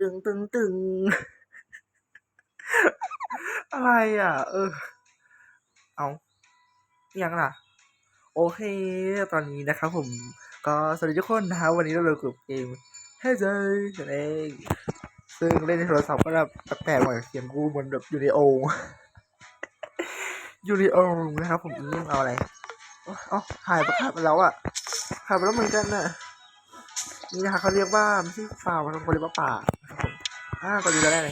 ตึงตึงตึงอะไรอะ เออ เอายังล่ะ โอเค ตอนนี้นะครับผม ก็สวัสดีทุกคนนะครับวันนี้เราเลยกับเกม Hey j นั่นเองซึ่งเล่นในโทรศัพท์ก็แบบแปลกๆหน่อยเสียงกูเหมือนแบบอยู่ในโอ่งอยู่ในโอ่งนะครับ ผมนี่เอาอะไรอ๋อหายไปหายไปแล้วอะหายไปแล้วเหมือนกันน่ะนี่นะคะเขาเรียกว่าไม่ใช่ฟาวเขาเรียกว่าป่า อ่าตอนนี้เราได้อะไร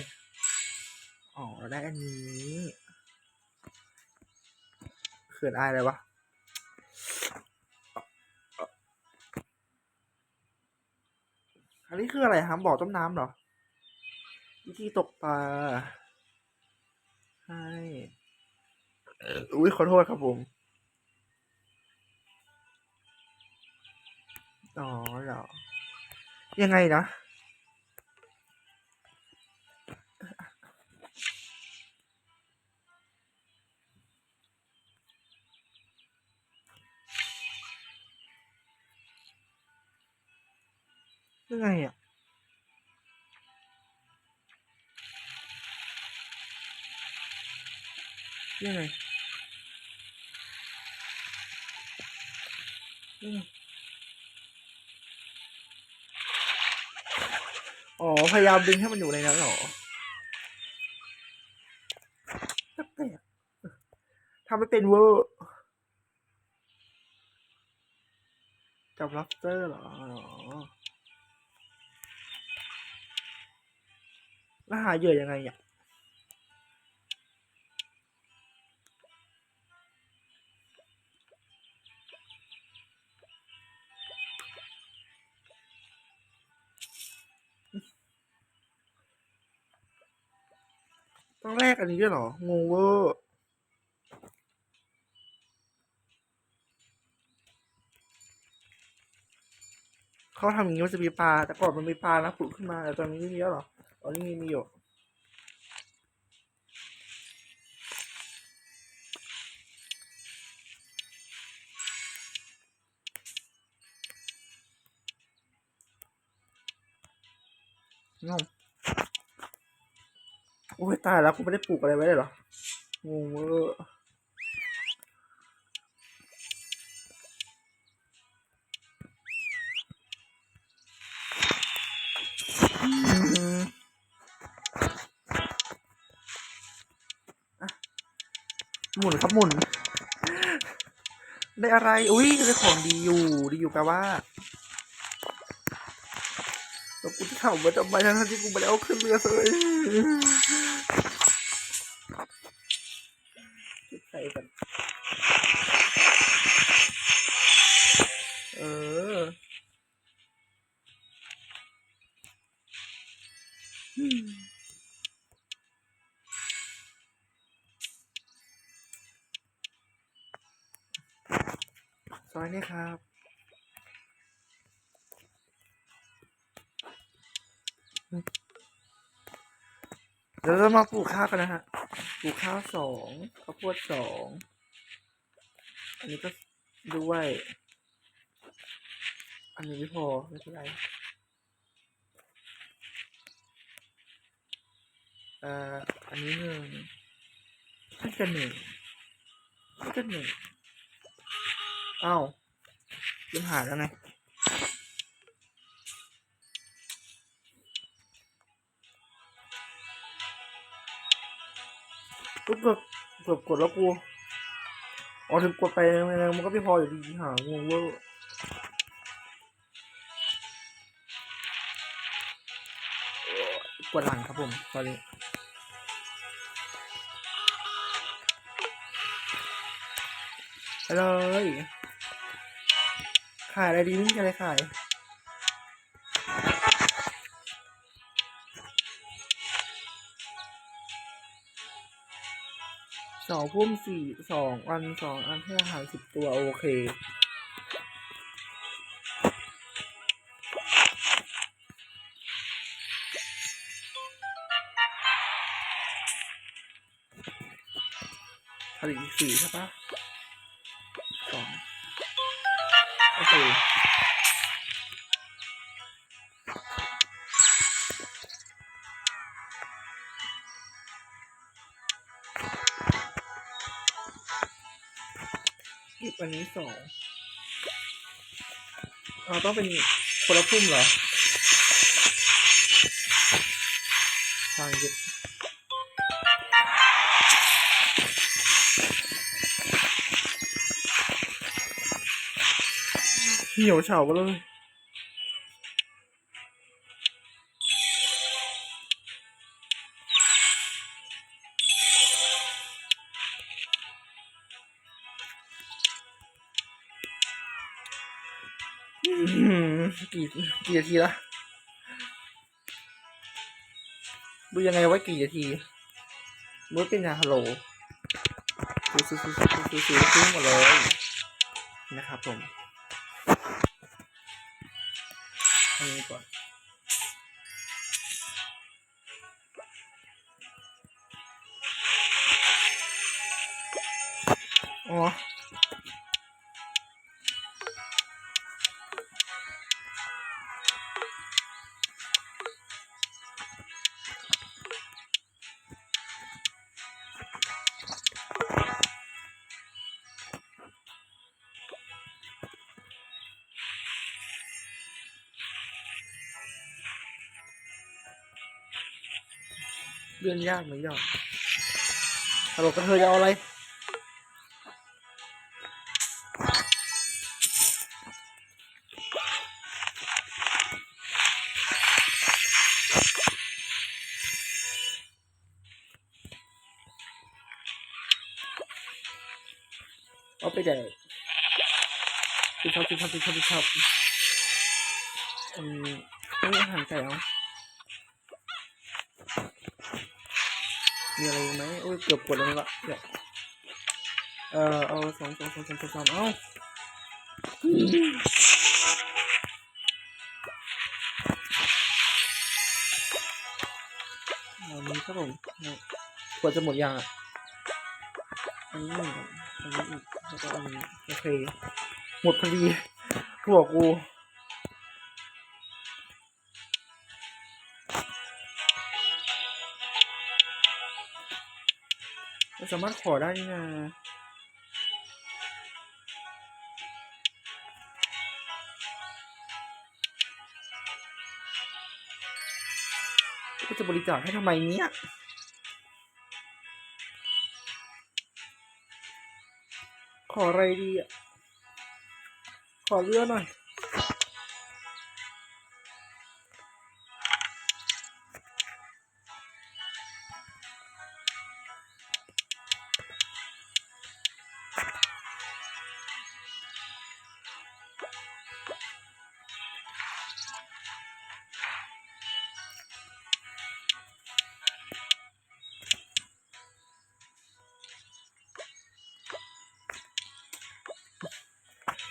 อ๋อเราได้อันนี้เขินอายอะไรวะอันนี้คืออะไรครับบ่อต้มน้ำเหรอวิธีตกปลาใช่อุ้ยขอโทษครับผม อ๋อเหรอยังไงนะ ยังไงอะยังไงยังไงอ๋อ พยายามดึงให้มันอยู่ในนั้นเหรอทำไม่เป็นเวอร์จับล็อบสเตอร์เหรอ ล้วหาเหยื่อยังไงอะต้องแลกอันนี้ด้วยเหรองงเวอร์เขาทำอย่างนี้มันจะมีปลา แต่ก่อนมันมีปลานะผุดขึ้นมาแต่ตอนนี้ไม่มีแล้วเหรอ ตอนนี้มีมีอยู่งงโอ้ยตายแล้วกูไม่ได้ปลูกอะไรไว้เลยเหรองงเวอร์ มุนครับหมุน ได้อะไร อุ้ยได้ของดีอยู่ ดีอยู่แปลว่าแล้วกูจะถามว่าทำไมทั้งที่กูไปแล้วขึ้นเรือเลย นี้ครับ เดี๋ยวเรามาปลูกข้าวกันนะฮะ ปลูกข้าวสองข้าวโพดสอง อันนี้ก็ด้วย อันนี้ไม่พอไม่เป็นไรเอ่ออันนี้หนึ่งนี่ก็หนึ่งนี่ก็หนึ่งอ้าว ลืมหาแล้วไงปุ๊บเกือบเกือบกดแล้วกูอ๋อถึงกดไปมันก็ไม่พออยู่ดีหางงเวอร์ปวดหลังครับผมตอนนี้ไปเลย ขายอะไรดีนี่จะอะไรขายสองพุ่มสี่สองอันสองอันให้อาหารสิบตัว โอเค ผลิตอีกสี่ใช่ปะ อันนี้สองเราต้องเป็นคนละพุ่มเหรอทางยึดเหี่ยวเฉาไปเลย กี่กี่นาทีละดูยังไงว่ากี่นาทีมือเป็นงานฮัลโหลซื้อซื้อซื้อซื้อซื้อซื้อซื้อหมดเลยนะครับผมอันนี้ก่อนอ๋อ เลื่อนยากไหมยอดตลกกระเทยจะเอาอะไรเอาไปแดกชิชอบชิชอบชิชอบชิชอบอืมไม่อาหารไก่เอา มีอะไรไหมโอ้ยเกือบกดแล้วละเดี๋ยวเออเอาสองสองสองสองสองเอาอันนี้ครับผมเนี่ยกว่าจะหมดยังอะอันนี้อันนี้อีกแล้วก็อันนี้โอเคหมดพอดีกูบอกกู มันสามารถขอได้นี่นะก็จะบริจาคให้ทำไมเนี่ยขออะไรดีอะ ขอเรือหน่อย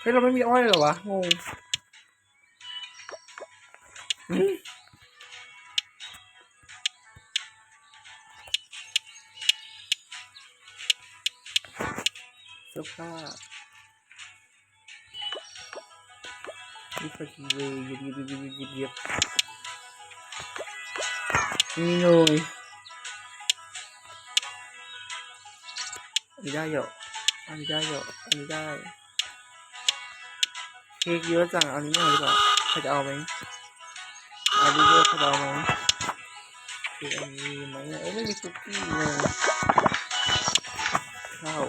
เฮ้ยเราไม่มีอ้อยเหรอวะงงเสื้อผ้านี่คือทีวียิบยิบยิบยิบยิบยิบนี่หน่อยอันนี้ได้เหรออันนี้ได้เหรออันนี้ได้ เค้กเยอะจังเอาอันนี้หน่อยดีกว่าใครจะเอาไหมเอาดีด้วยใครจะเอาไหมคืออันนี้ไหมเอ้ยไม่มีคุกกี้เลยข้าว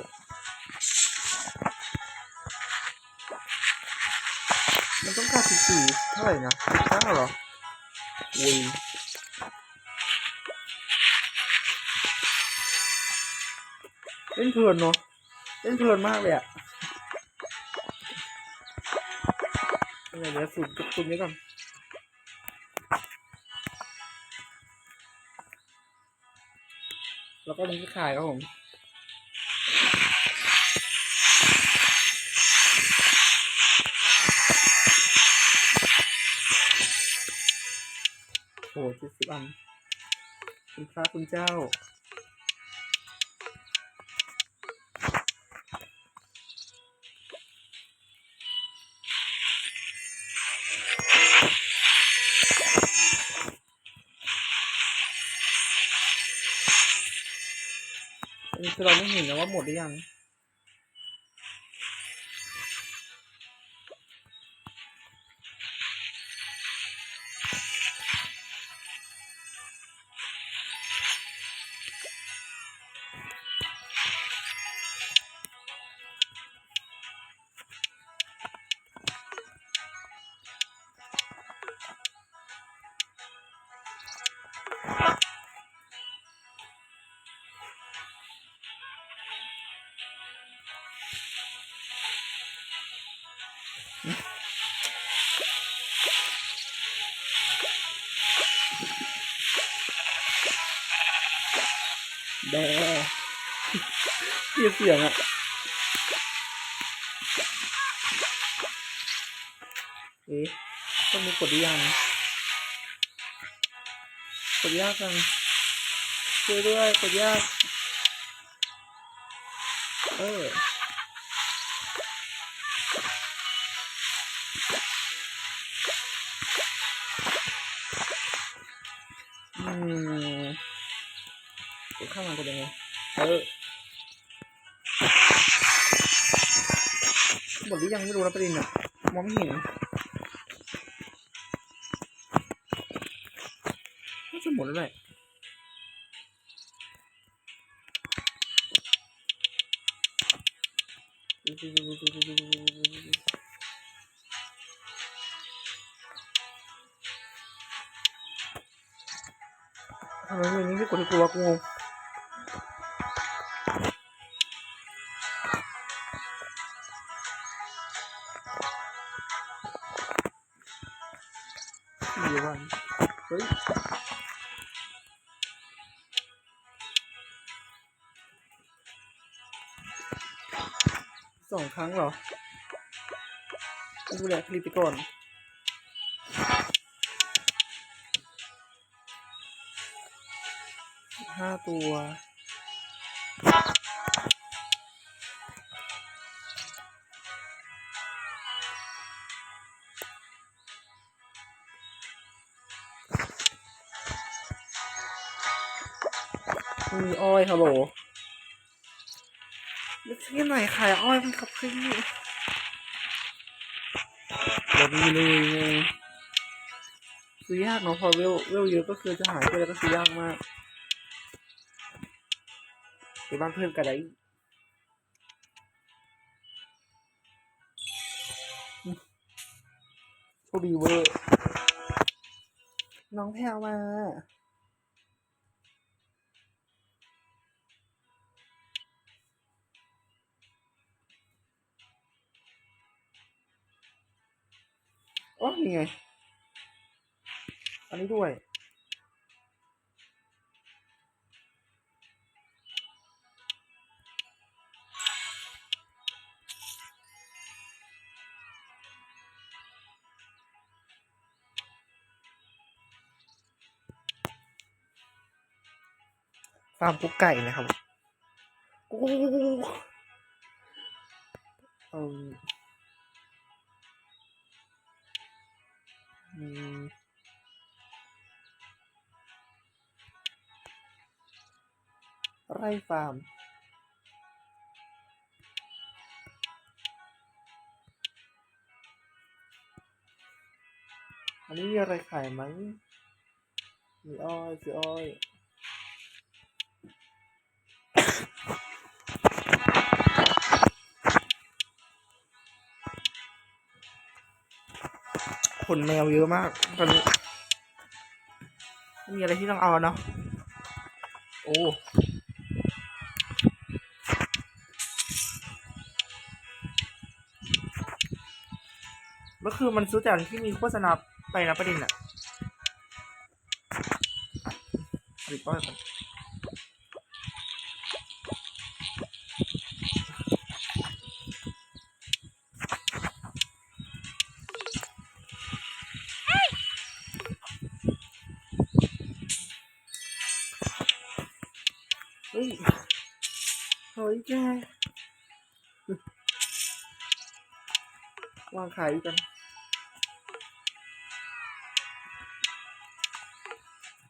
มันต้องการสิบสี่เท่าไหร่นะสิบเก้าเหรออุ้ยเล่นเพลินเนาะเล่นเพลินมากเลยอะ เดี๋ยวเดี๋ยวสูตรกับตุนนี้ก่อนแล้วก็มันก็ขายครับผมโอ้เจ็ดสิบอัน คุณพระคุณเจ้า คือเราไม่เห็นนะว่าหมดหรือยัง เสียเสียงอะเอ๊ะต้องมีกดยังกดยากจังช่วยด้วยกดยาก เออ นะประเด็นอะมองไม่เห็นน่าจะหมดแล้วแหละทำไมเพลงนี้ไม่กดให้กูวกู ดีววันเฮ้ยสองครั้งเหรอดูแลคลิปไปก่อนห้าตัว มีอ้อยฮัลโหลแล้วที่ไหนขายอ้อยมันขับขึ้นนี่เดี๋ยวนี้เลยไงซื้อยากเนาะพอเวลเวลเยอะก็คือจะหายไปแล้วก็ซื้อยากมากไปบ้านเพื่อนกันได้โชคดีเวอร์น้องแพรวมา อ๋อนี่ไง อันนี้ด้วย ฟาร์มกุ๊กไก่นะครับกุ๊ก ไร่ฟาร์ม อันนี้มีอะไรขายไหมมีอ้อยสีอ้อย ขนแมวเยอะมากตอนนี้ไม่มีอะไรที่ต้องเอาเนาะโอ้เมื่อคืนมันซื้อแต่อันที่มีโฆษณาไปนะประเด็นอะผลิตป้อยก่อน จ้าวางขายกัน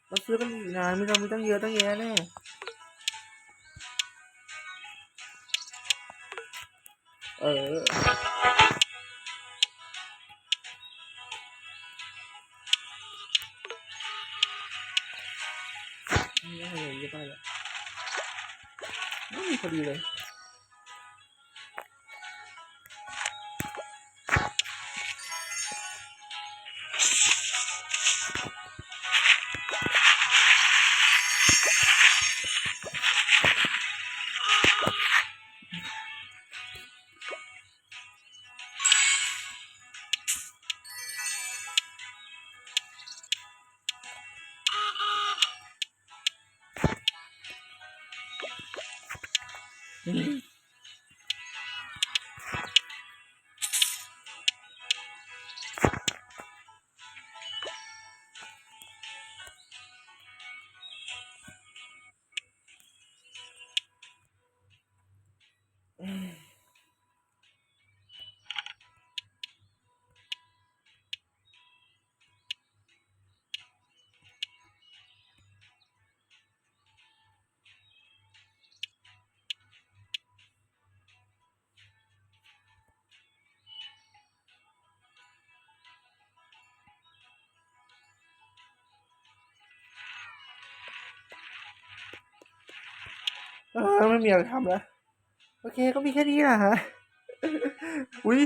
เราซื้อกันอีกนานมีเรามีตั้งเยอะตั้งแยะแน่เออ พอดีเลย Mm-hmm. ไม่มีอะไรทำแล้ว โอเคก็มีแค่นี้แหละฮะ อุ้ย